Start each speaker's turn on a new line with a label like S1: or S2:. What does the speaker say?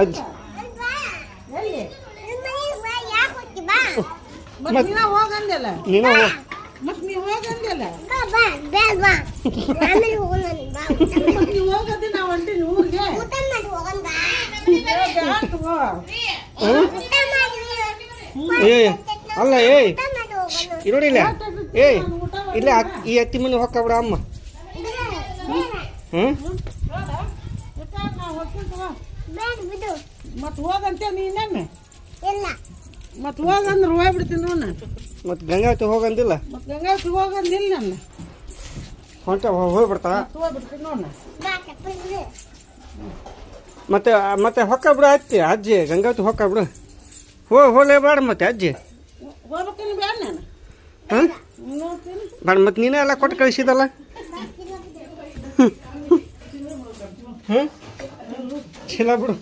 S1: ಅಜ್ಜಿ
S2: ಎಲ್ಲಿ?
S1: ಮತ್-
S2: ಮತ್ ನೀನ ಹೋಗಂದಿಲ್ಲ
S1: ನೀನು ಹೋಗ್.
S2: ಮತ್ ನೀವ್ ಹೋಗಂದಿಲ್ಲ ಮತ್ ನೀವ್ ಹೋಗದಿ ನಾವ್ ಹೊಂಟಿನಿ ಊರಿಗೆ? ಏ,
S1: ಅಲ್ಲ ಏಯ್ ಇರೋಡಿಲ್ಲ ಏಯ್ ಇಲ್ಲ. ಈ ಅತ್ತಿ ಮನೆ ಹೊಕ್ಕ ಬಿಡ ಅಮ್ಮ ಹ್ಞೂ
S2: ಇಟ್ಟ ನಾವ್ ಹೋಗ್ತೀವಿ ತಗೋ. ಮತ್ ಹೋಗಂತೆ ನೀನೇನೆ ಮತ್ ಹೋಗಂದ್ರೆ ಹೋಗ್ಬಿಡ್ತೀನಿ ನೋಡ
S1: ಮತ್ತು ಗಂಗಾವತಿ ಹೋಗಂದಿಲ್ಲ?
S2: ಮತ್ ಗಂಗಾವತಿ ಹೋಗಂದಿಲ್ಲ ನನ್ನ
S1: ಹೊಂಟ ಹೋಗ್ಬಿಡ್ತಾ?
S2: ಮತ್ ಹೋಗ್ಬಿಡ್ತೀನಿ ನೋಡ
S1: ಮತ್ತೆ ಮತ್ತೆ ಹೊಕ್ಕ ಬಿಡು ಅತ್ತಿ ಅಜ್ಜಿ ಗಂಗಾವತಿ ಹೊಕ್ಕ ಬಿಡು. ಹೋ ಹೋಲೇ ಬೇಡ ಮತ್ತೆ ಅಜ್ಜಿ.
S2: ಹೋಗ್ಬೇಕೇನು ಬೇಡ ನಾನು.
S1: ಹಾಂ? ಬೇಡ ಮತ್ತೆ ನೀನೇ ಎಲ್ಲ ಕೊಟ್ಟು ಕಳಿಸಿದಲ್ಲ? ಹ್ಞೂ ಚೀಲ ಬಿಡು